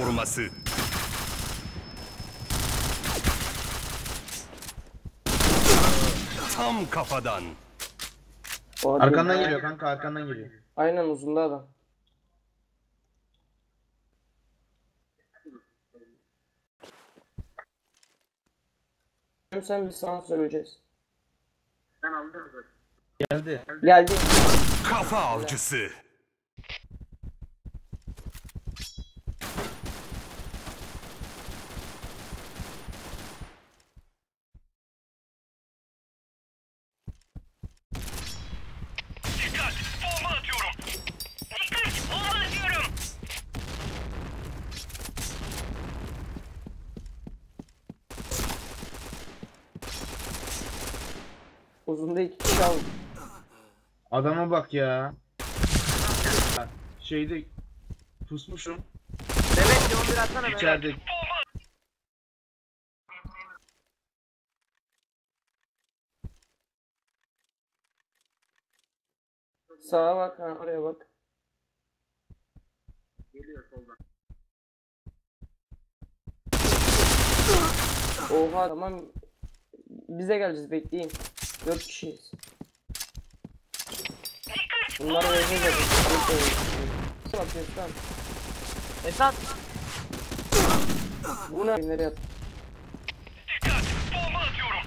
koruması. Tam kafadan. Arkandan geliyor kanka arkandan geliyor. Aynen uzunda adam. Sen bir sana söyleyeceğiz. Geldi. Geldi. Kafa avcısı. Dikkat! Bomba atıyorum! Dikkat! Bomba atıyorum! Uzunda iki kişi aldı. Adama bak ya. Şeyde pusmuşum. Mehmet Leon bir atsana Mehmet. İçeride Sağa bak, ha, oraya bak. Oha tamam. Bize geleceğiz bekleyin. Dört kişiyiz. Bunlar vereceğiz zaten. Bak Eslan. Esat. Bu ne? Nereye at? Dikkat! Bomba atıyorum!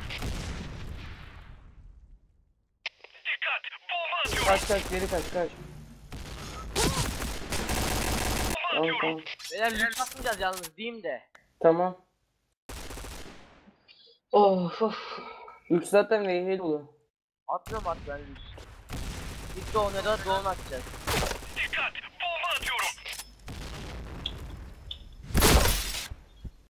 Dikkat! Bomba atıyorum! Kaç kaç geri kaç kaç. Tamam tamam. Beyler lüks atmayacağız yalnız diyeyim de. Tamam. Of of. Yük zaten VH dolu. Atmıyorum at ben lüks. Gitti ona da doğum atacağız.